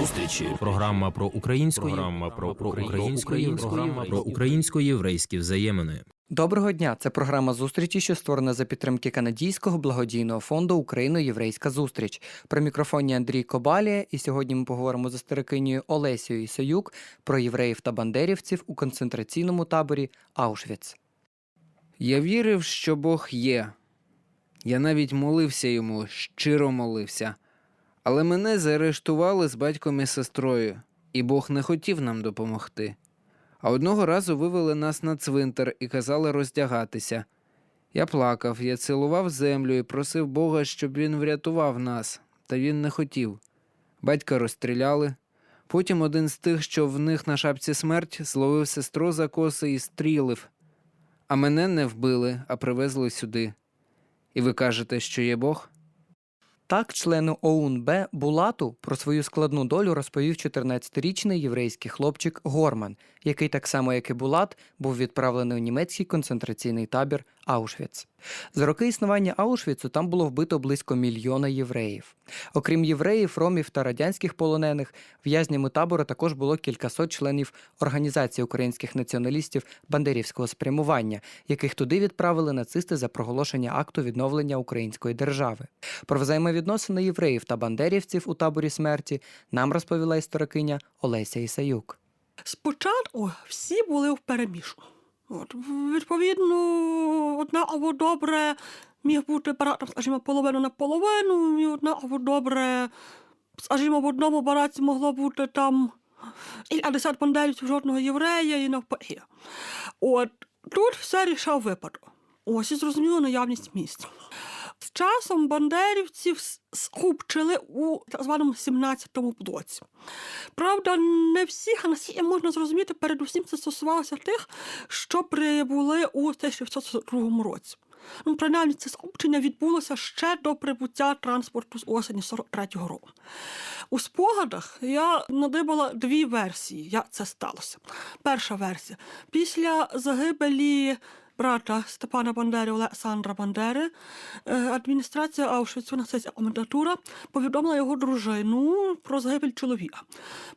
Зустрічі. Програма про українську програма про, про української програма про українсько-єврейські взаємини. Доброго дня! Це програма зустрічі, що створена за підтримки канадійського благодійного фонду Україно-Єврейська зустріч. При мікрофоні Андрій Кобалія, і сьогодні ми поговоримо з історикинею Олесією Ісаюк про євреїв та бандерівців у концентраційному таборі Аушвіц. Я вірив, що Бог є. Я навіть молився йому, щиро молився. Але мене заарештували з батьком і сестрою, і Бог не хотів нам допомогти. А одного разу вивели нас на цвинтар і казали роздягатися. Я плакав, я цілував землю і просив Бога, щоб він врятував нас, та він не хотів. Батька розстріляли. Потім один з тих, що в них на шапці смерть, зловив сестру за коси і стрілив. А мене не вбили, а привезли сюди. І ви кажете, що є Бог? Так, члену ОУН-Б Булату про свою складну долю розповів 14-річний єврейський хлопчик Горман, який так само, як і Булат, був відправлений у німецький концентраційний табір Аушвіц. За роки існування Аушвіцу там було вбито близько мільйона євреїв. Окрім євреїв, ромів та радянських полонених, в'язнями табору також було кількасот членів організації українських націоналістів бандерівського спрямування, яких туди відправили нацисти за проголошення акту відновлення української держави. Про взаємовідносини євреїв та бандерівців у таборі смерті нам розповіла історикиня Олеся Ісаюк. Спочатку всі були в переміжку. От, відповідно, одна або добре міг бути барак, скажімо, половину на половину, і одна або добре, скажімо, в одному бараці могло бути там і 50 бандерівців жодного єврея і навпаки. От тут все рішав випадок. Ось і зрозуміло наявність місць. З часом бандерівців скупчили у так званому 17-му блоці. Правда, не всіх, а наскільки можна зрозуміти, передусім це стосувалося тих, що прибули у 1942 році. Ну, принаймні, це скупчення відбулося ще до прибуття транспорту з осені 43-го року. У спогадах я надибала дві версії, як це сталося. Перша версія. Після загибелі брата Степана Бандери Олександра Бандери адміністрація Аушвіцу нацистська комендатура повідомила його дружину про загибель чоловіка.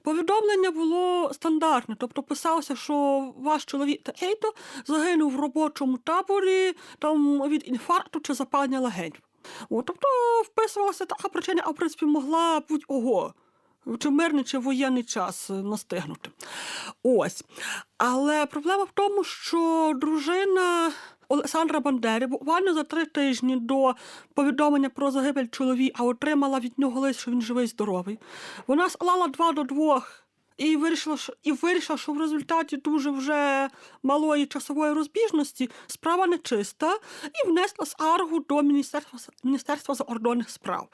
Повідомлення було стандартне, тобто писалося, що ваш чоловік такий-то загинув в робочому таборі там від інфаркту чи запалення легень. О, тобто вписувалася така причина, а в принципі могла бути ого. Чи мирний, чи воєнний час е, настигнути. Ось. Але проблема в тому, що дружина Олександра Бандери буквально за три тижні до повідомлення про загибель чоловіка отримала від нього лист, що він живий здоровий. Вона склала два до двох. І вирішила, що, і вирішила, що в результаті дуже вже малої часової розбіжності справа нечиста, і внесла скаргу до Міністерства, Міністерства закордонних справ.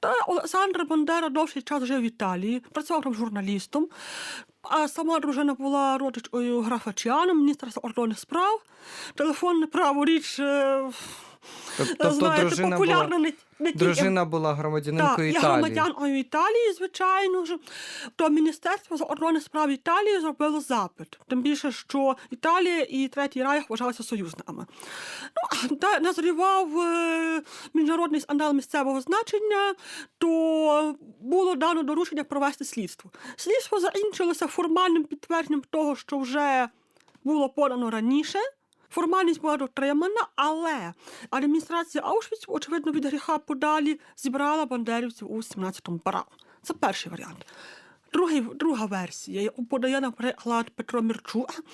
Та Олександр Бандера довший час жив в Італії, працював там журналістом. А сама дружина була родичкою графа Чіана, міністра закордонних справ. Телефонне право річ. е, Тобто знаєте, дружина популярна була, не, не дружина була так, громадянинкою я Італії. громадянкою Італії, звичайно ж. То Міністерство закордонних справ Італії зробило запит. Тим більше, що Італія і Третій Райх вважалися союзниками. Ну, та назрівав е, міжнародний скандал місцевого значення, то було дано доручення провести слідство. Слідство закінчилося формальним підтвердженням того, що вже було подано раніше. Формальність була дотримана, але адміністрація Аушвіців, очевидно, від гріха подалі зібрала бандерівців у 17-му бараку. Це перший варіант. Другий, друга версія, подає, наприклад, Петро Мірчук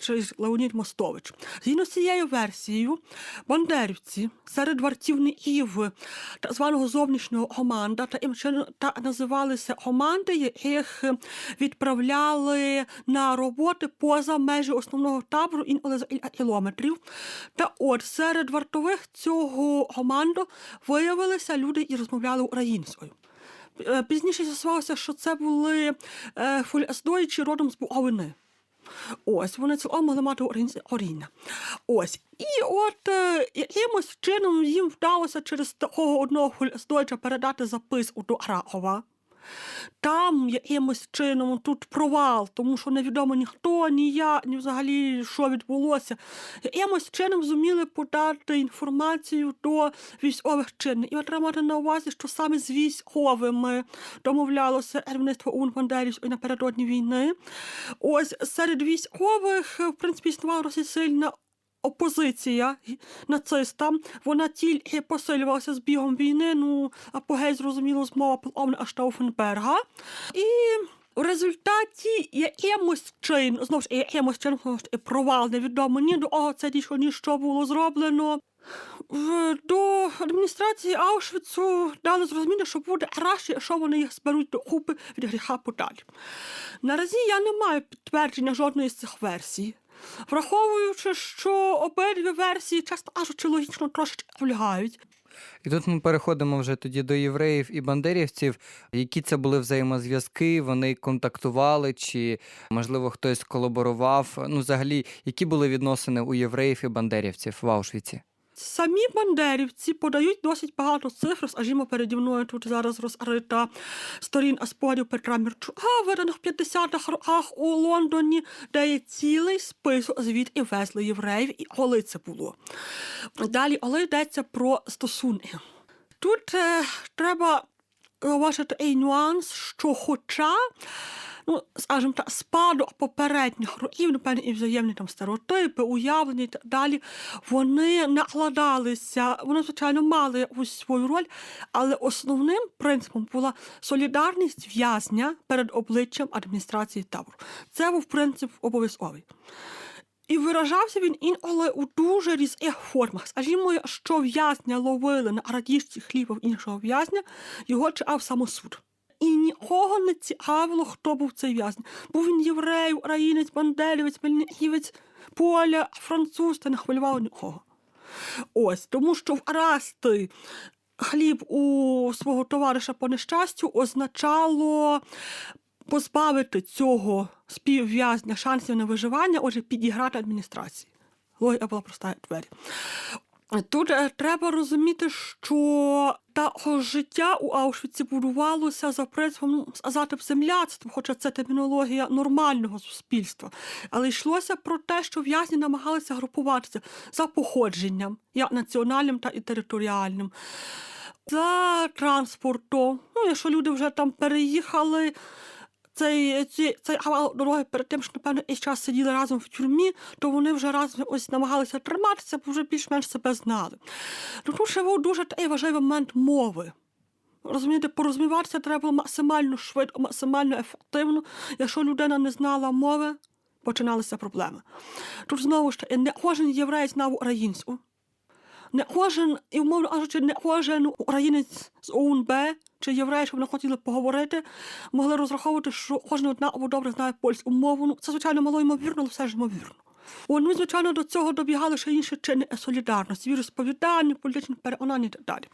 чи Леонід Мостович. Згідно з цією версією, бандерівці серед вартівників так званого зовнішнього команда та, їм чином- та називалися команди, яких відправляли на роботи поза межі основного табору інколи за кілька кілометрів. Та от серед вартових цього команду виявилися люди, які розмовляли українською. Е, Пізніше з'ясувалося, що це були е, фольсдойчі родом з Буковини. Ось, вони цілком могли мати коріння. Ось. І от е, якимось чином їм вдалося через такого одного фольсдойча передати запис до Арахова. Там якимось чином тут провал, тому що невідомо ніхто, ні я, ні взагалі що відбулося. Якимось чином зуміли подати інформацію до військових чин. І от треба мати на увазі, що саме з військовими домовлялося керівництво УН Бандерівської напередодні війни. Ось серед військових, в принципі, існувала досить сильна опозиція нацистам. Вона тільки посилювалася з бігом війни. Ну, апогей, зрозуміло, змова полковника Штауфенберга. І в результаті якимось чином, знову ж якимось чином провал невідомо ні до кого це дійшло, ні що було зроблено. До адміністрації Аушвіцу дали зрозуміти, що буде краще, якщо вони їх зберуть до купи від гріха подалі. Наразі я не маю підтвердження жодної з цих версій. Враховуючи, що обидві версії, часто кажучи, логічно трошечки влягають. І тут ми переходимо вже тоді до євреїв і бандерівців. Які це були взаємозв'язки? Вони контактували, чи можливо хтось колаборував? Ну, взагалі, які були відносини у євреїв і бандерівців в Аушвіці? Самі бандерівці подають досить багато цифр. Скажімо, переді мною тут зараз розрита сторін спогадів Петра Мірчука, виданих в 50-х роках у Лондоні, де є цілий список звідки везли євреїв і коли це було. Далі, але йдеться про стосунки. Тут е, треба і нюанс, що хоча ну, скажімо так, спадок попередніх років, напевне, і взаємні там стереотипи, уявлення і так далі, вони накладалися, вони, звичайно, мали якусь свою роль, але основним принципом була солідарність в'язня перед обличчям адміністрації табору. Це був принцип обов'язковий. І виражався він інколи у дуже різних формах. Скажімо, що в'язня ловили на радіжці хліба в іншого в'язня, його чекав самосуд. Нікого не цікавило, хто був цей в'язень. Був він єврей, українець, бандерівець, мельниківець, поля, француз, та не хвилювало нікого. Ось, тому що вкрасти хліб у свого товариша по нещастю означало позбавити цього співв'язня шансів на виживання, отже, підіграти адміністрації. Логіка була проста двері. Тут е, треба розуміти, що такого життя у Аушвіці будувалося за принципом ну, сказати земляцтво, хоча це термінологія нормального суспільства. Але йшлося про те, що в'язні намагалися групуватися за походженням, як національним, так і територіальним. За транспортом. Ну, якщо люди вже там переїхали, цей, цей авал дороги перед тим, що, напевно, і час сиділи разом в тюрмі, то вони вже разом ось намагалися триматися, бо вже більш-менш себе знали. Ну, Тут ще був дуже такий важливий момент мови. Розумієте, порозуміватися треба максимально швидко, максимально ефективно. Якщо людина не знала мови, починалися проблеми. Тут знову ж таки, не кожен єврей знав українську. Не кожен, і умовно кажучи, не кожен українець з ОУНБ чи євреї, щоб вони хотіли поговорити, могли розраховувати, що кожна одна або добре знає польську мову. Ну, це, звичайно, мало ймовірно, але все ж ймовірно. Вони, звичайно, до цього добігали ще інші чини солідарності, віросповідання, політичні переконання і так далі.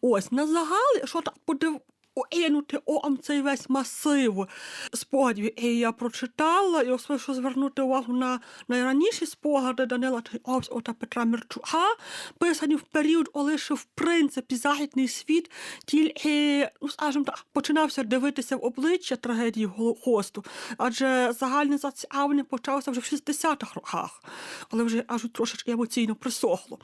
Ось, на загал, що так подив, оінути оом цей весь масив спогадів, які я прочитала, і особливо звернути увагу на найраніші спогади Данила Чайковського та Петра Мірчука, писані в період, коли в принципі західний світ тільки, ну скажімо так, починався дивитися в обличчя трагедії Голокосту, адже загальне зацікавлення почалося вже в 60-х роках, але вже аж трошечки емоційно присохло.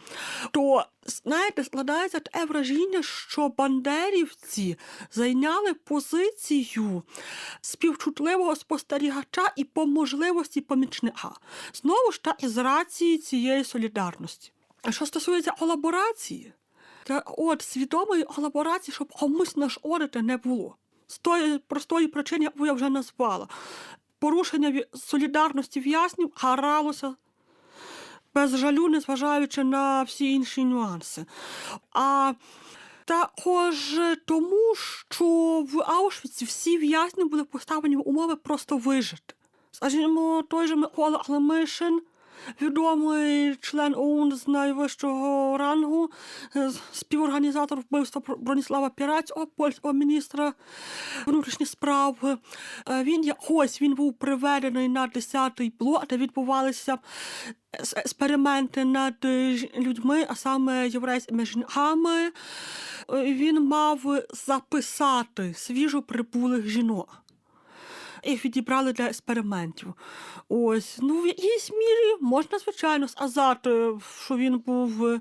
То, знаєте, складається таке враження, що бандерівці зайняли позицію співчутливого спостерігача і по можливості помічника. Знову ж таки з рації цієї солідарності. Що стосується колаборації, та от свідомої колаборації, щоб комусь нашкодити не було. З тої простої причини, яку я вже назвала. Порушення солідарності в'язнів гаралося без жалю, незважаючи на всі інші нюанси. А також тому, що в Аушвіці всі в'язні були поставлені в умови просто вижити. Скажімо, той же Микола Клемишин відомий член ОУН з найвищого рангу, е, співорганізатор вбивства Броніслава Пірацького, польського міністра внутрішніх справ. Е, Він я- ось він був приведений на 10-й блок, де відбувалися експерименти над е, людьми, а саме єврейськими жінками. Він мав записати свіжо прибулих жінок. Їх відібрали для експериментів. Ось, ну, в якійсь мірі можна, звичайно, сказати, що він був е,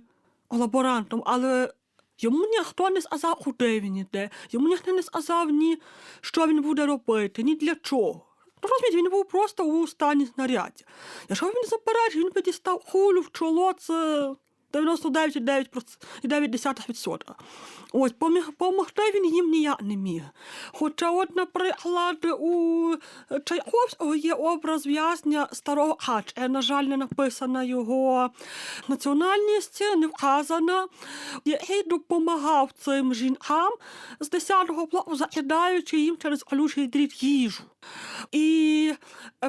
лаборантом, але йому ніхто не сказав, куди він іде. Йому ніхто не сказав ні, що він буде робити, ні для чого. Ну, розумієте, він був просто у стані знаряддя. Якщо він заперечив, він би дістав кулю в чоло, це 99,9%. Ось, помогти він їм ніяк не міг. Хоча, от, наприклад, у Чайковського є образ в'язня старого Хача. На жаль, не написана його національність, не вказана, який допомагав цим жінкам з 10-го блоку, закидаючи їм через колючий дріт їжу. І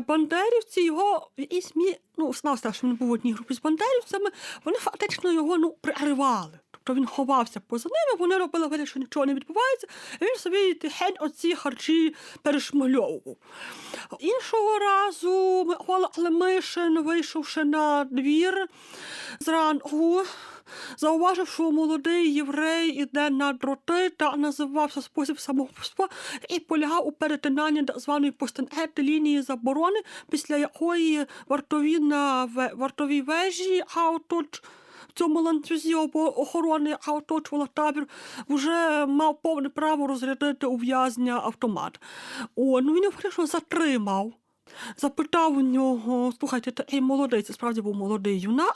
бандерівці його в якійсь ну, знав, що він був в одній групі з бандерівцями, вони фактично його ну, прикривали. Тобто він ховався поза ними, вони робили вигляд, що нічого не відбувається, і він собі тихень оці харчі перешмальовував. Іншого разу Микола Клемишин, вийшовши на двір зранку, зауважив, що молодий єврей іде на дроти та називався спосіб самогубства і полягав у перетинанні так званої постенети лінії заборони, після якої вартові на вартовій вежі, а отут в цьому ланцюзі охорони, яка оточувала табір, вже мав повне право розрядити ув'язня автомат. О, ну він його фактично затримав. Запитав у нього, слухайте, такий молодий, це справді був молодий юнак.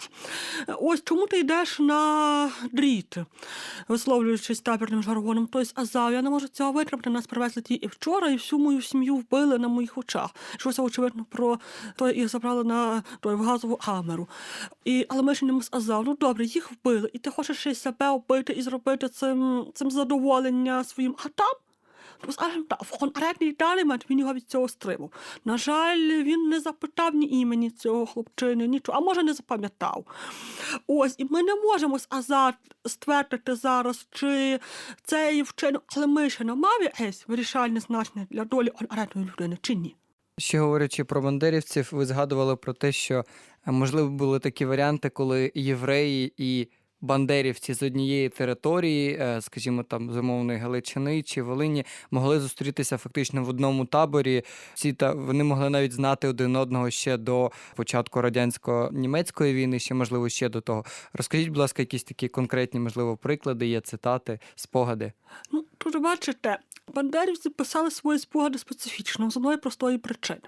Ось чому ти йдеш на дріт, висловлюючись табірним жаргоном. Тобто, азав, я не можу цього витримати, нас привезли ті і вчора, і всю мою сім'ю вбили на моїх очах. Щось очевидно про то їх забрали на той в газову камеру. І, але ми ж йому сказав, ну добре, їх вбили, і ти хочеш ще себе вбити і зробити цим, цим задоволення своїм хатам? Ну, скажімо так, в конкретний даний момент від цього стримав. На жаль, він не запитав ні імені цього хлопчини, нічого, а може не запам'ятав. Ось, і ми не можемо сказати, ствердити зараз, чи цей вчинок Клемишина мав якесь вирішальне значення для долі конкретної людини, чи ні. Ще говорячи про бандерівців, ви згадували про те, що е, можливо були такі варіанти, коли євреї і бандерівці з однієї території, е, скажімо, там з умовної Галичини чи Волині, могли зустрітися фактично в одному таборі. Ці та вони могли навіть знати один одного ще до початку радянсько-німецької війни, ще можливо ще до того. Розкажіть, будь ласка, якісь такі конкретні, можливо, приклади, є цитати, спогади. Ну, тут бачите, бандерівці писали свої спогади специфічно з одної простої причини.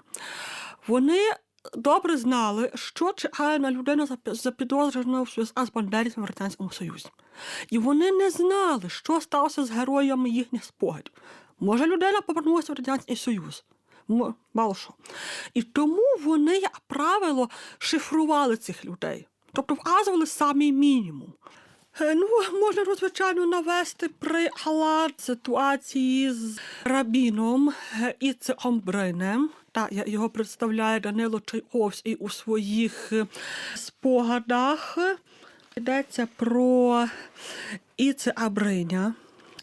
Вони добре знали, що чекає на людину запі- запідозрену в зв'язку з бандерівцями в Радянському Союзі. І вони не знали, що сталося з героями їхніх спогадів. Може, людина повернулася в Радянський Союз. Мало що. І тому вони, як правило, шифрували цих людей. Тобто вказували самий мінімум. Е, Ну, можна звичайно навести приклад ситуації з рабіном е, Іцеом Бринем. Та його представляє Данило Чайковський у своїх е, спогадах. Йдеться про Іцеа Бриня.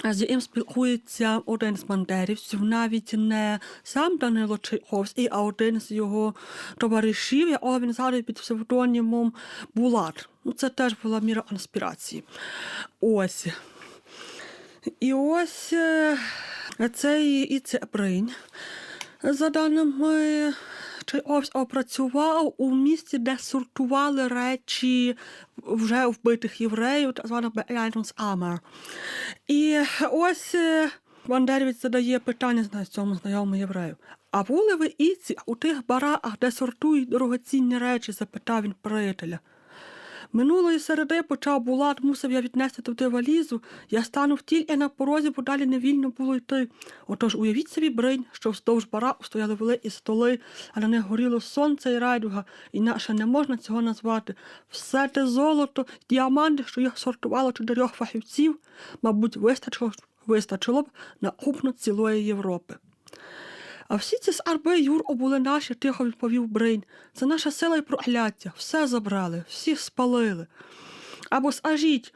З яким спілкується один з бандерівців, навіть не сам Данило Чайковський, а один з його товаришів, якого він згадує під псевдонімом Булат. Ну, це теж була міра конспірації. Ось. І ось е, цей Іце Бринь, за даними Чайковського, працював у місті, де сортували речі вже вбитих євреїв, так звана Амер. І ось е, Бандерівець задає питання зна- цьому знайомому єврею. А були ви іці у тих бараках, де сортують дорогоцінні речі? запитав він приятеля. Минулої середи почав Булат, мусив я віднести туди валізу. Я станув тільки на порозі, бо далі не вільно було йти. Отож уявіть собі бринь, що вздовж бараку стояли великі столи, а на них горіло сонце і райдуга, інакше не можна цього назвати. Все те золото, діаманти, що їх сортувало чотирьох фахівців, мабуть, вистачило, вистачило б на купну цілої Європи. А всі ці скарби, Юрко, були наші, тихо відповів Бринь. Це наша сила і прокляття. Все забрали, всіх спалили. Або скажіть,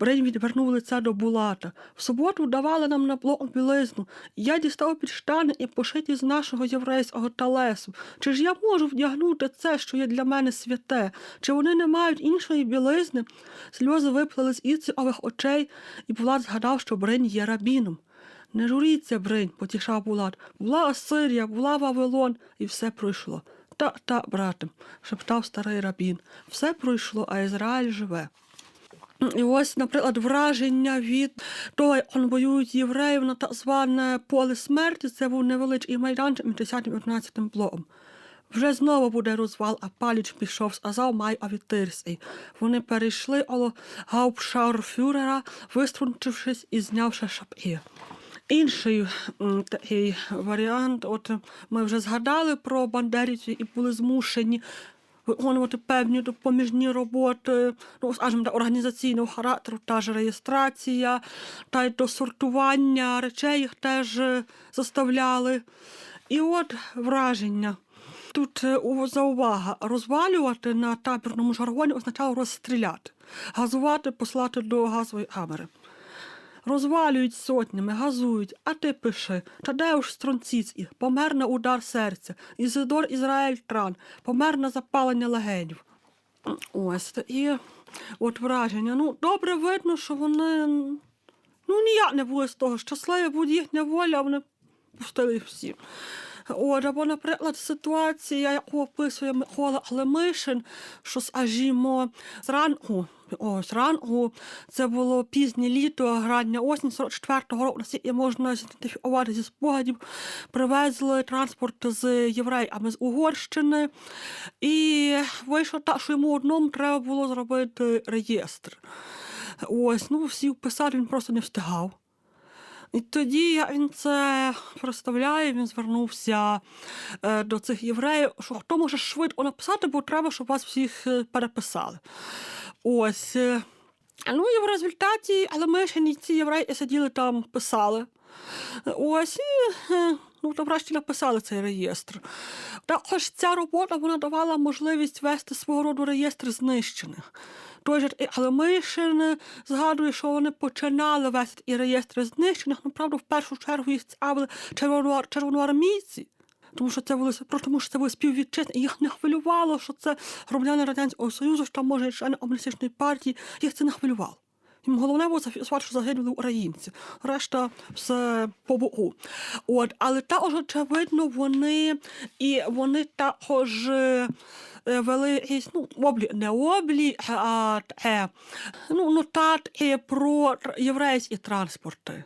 Бринь відвернув лице до Булата. В суботу давали нам на блок білизну. Я дістав під штани і пошиті з нашого єврейського талесу. Чи ж я можу вдягнути це, що є для мене святе? Чи вони не мають іншої білизни? Сльози виплили з Іциових очей, і Булат згадав, що Бринь є рабіном. Не журіться, Бринь, потішав Булат. Була Асирія, була Вавилон, і все пройшло. Та, та, брате, шептав старий рабін. Все пройшло, а Ізраїль живе. І ось, наприклад, враження від того, як воюють євреїв на так зване поле смерті, це був невеличкий майданчик між 10 і 11 блоком. Вже знову буде розвал, а паліч пішов з Азав Май Авітирсій. Вони перейшли оло гауптшаурфюрера, виструнчившись і знявши шапки. Інший такий варіант, от ми вже згадали про бандерівців і були змушені виконувати певні допоміжні роботи, ну, скажімо, так, організаційного характеру, та ж реєстрація, та й до сортування речей їх теж е, заставляли. І от враження. Тут е, заувага, розвалювати на табірному жаргоні означало розстріляти, газувати, послати до газової камери. Розвалюють сотнями, газують, а ти пиши. Тадеуш Стронціцький помер на удар серця. Ізидор Ізраїль Тран помер на запалення легенів. Ось і от враження. Ну, добре видно, що вони ну, ніяк не були з того щасливі, будь їхня воля, вони пустили всі. От, або, наприклад, ситуація, яку описує Микола Глемишин, що скажімо, зранку, о, зранку, це було пізнє літо, грання осінь 44-го року, наскільки можна ідентифікувати зі спогадів, привезли транспорт з євреями з Угорщини, і вийшло так, що йому одному треба було зробити реєстр. Ось, ну всі вписати він просто не встигав. І тоді він це представляє, він звернувся е, до цих євреїв, що хто може швидко написати, бо треба, щоб вас всіх е, переписали. Ось. е, Ну і в результаті, але ми ще ці євреї сиділи там, писали. Ось і е, ну, то врешті написали цей реєстр. Також ця робота вона давала можливість вести свого роду реєстр знищених. Той же Алемишин згадує, що вони починали вести і реєстри знищених, ну, правда, в першу чергу їх цікавили червоноар- червоноармійці. Тому що це були тому, що це були співвітчизни, і їх не хвилювало, що це громадяни Радянського Союзу, що там може і члени комуністичної партії, їх це не хвилювало. Їм головне було зафіксувати, що загинули українці. Решта все по боку. От, але також, очевидно, вони і вони також е, вели якийсь, ну, облі, не облі, а е, ну, нотатки про єврейські транспорти.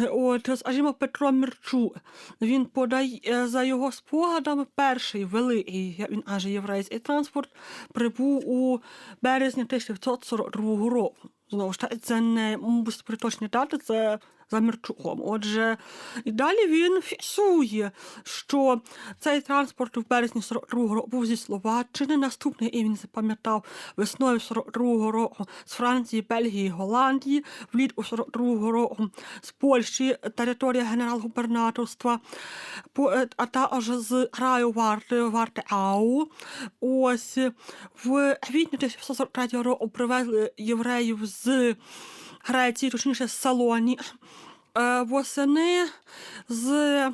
От, скажімо, Петро Мірчу, він подає е, за його спогадами перший великий, він каже, єврейський транспорт прибув у березні 1942 року. Знову ж таки, це не мусить приточні дати, це за Мірчуком. Отже, і далі він фіксує, що цей транспорт в березні 42-го року був зі Словаччини. Наступний і він запам'ятав весною 42-го року з Франції, Бельгії, Голландії, влітку 42-го року з Польщі, територія генерал-губернаторства, е, а також з краю Варти, Варти Ау. Ось в квітні 1943 року привезли євреїв з Греції, точніше з Салоні. Е, Восени з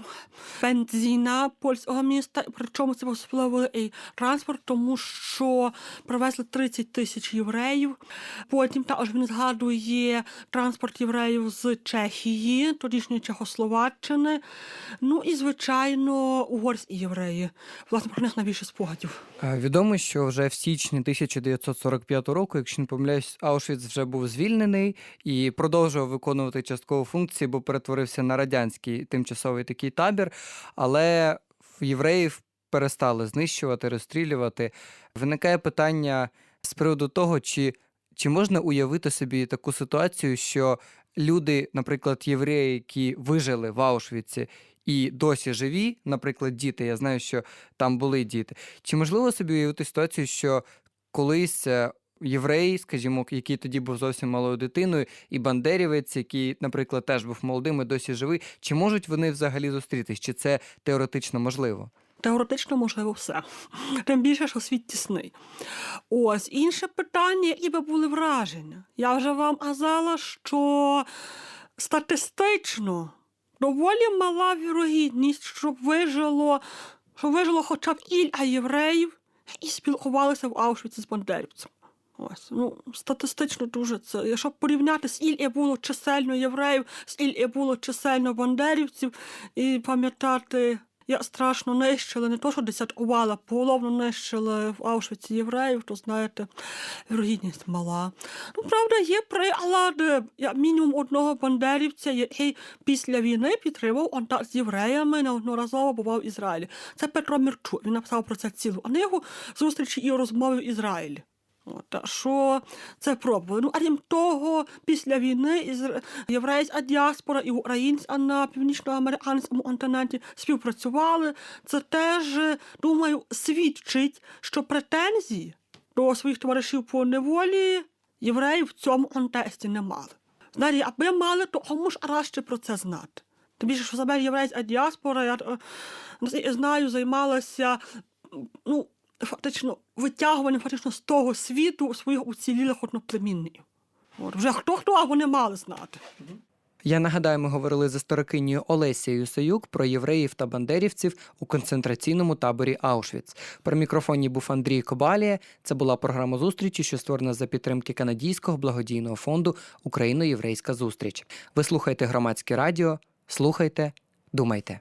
бензіна польського міста, причому це був особливий транспорт, тому що привезли 30 тисяч євреїв. Потім також він згадує транспорт євреїв з Чехії, тодішньої Чехословаччини. Ну і, звичайно, угорські євреї. Власне, про них найбільше спогадів. Відомо, що вже в січні 1945 року, якщо не помиляюсь, Аушвіц вже був звільнений і продовжував виконувати часткову функцію, бо перетворився на радянський тимчасовий такий табір. Але євреїв перестали знищувати, розстрілювати. Виникає питання з приводу того, чи, чи можна уявити собі таку ситуацію, що люди, наприклад, євреї, які вижили в Аушвіці і досі живі, наприклад, діти, я знаю, що там були діти. Чи можливо собі уявити ситуацію, що колись е, єврей, скажімо, який тоді був зовсім малою дитиною, і бандерівець, який, наприклад, теж був молодим і досі живий. Чи можуть вони взагалі зустрітись? Чи це теоретично можливо? Теоретично можливо все. Тим більше, що світ тісний. Ось інше питання, які би були враження. Я вже вам казала, що статистично доволі мала вірогідність, щоб вижило, щоб вижило хоча б кілька євреїв і спілкувалися в Аушвіці з бандерівцем. Ось, ну, статистично дуже це. Якщо порівняти, з скільки було чисельно євреїв, з скільки було чисельно бандерівців, і пам'ятати, як страшно нищили, не то, що десяткували, поголовно нищили в Аушвіці євреїв, то знаєте, вірогідність мала. Ну, правда, є приклади, як мінімум одного бандерівця, який після війни підтримав контакт з євреями, неодноразово бував в Ізраїлі. Це Петро Мірчук. Він написав про це цілу книгу зустрічі і розмови в Ізраїлі. От, що це пробували. Ну, а крім того, після війни ізр... єврейська діаспора і українська на північноамериканському континенті співпрацювали. Це теж, думаю, свідчить, що претензії до своїх товаришів по неволі євреїв в цьому контексті не мали. Знаєте, аби мали, то кому ж краще про це знати. Тим більше, що саме єврейська діаспора, я е, знаю, займалася ну, фактично витягуванням фактично з того світу своїх уцілілих одноплемінників. От, вже хто хто, а вони мали знати. Я нагадаю, ми говорили з історикинею Олесією Союк про євреїв та бандерівців у концентраційному таборі Аушвіц. При мікрофоні був Андрій Кобалія. Це була програма зустрічі, що створена за підтримки канадійського благодійного фонду Україно-Єврейська зустріч. Ви слухаєте громадське радіо, слухайте, думайте.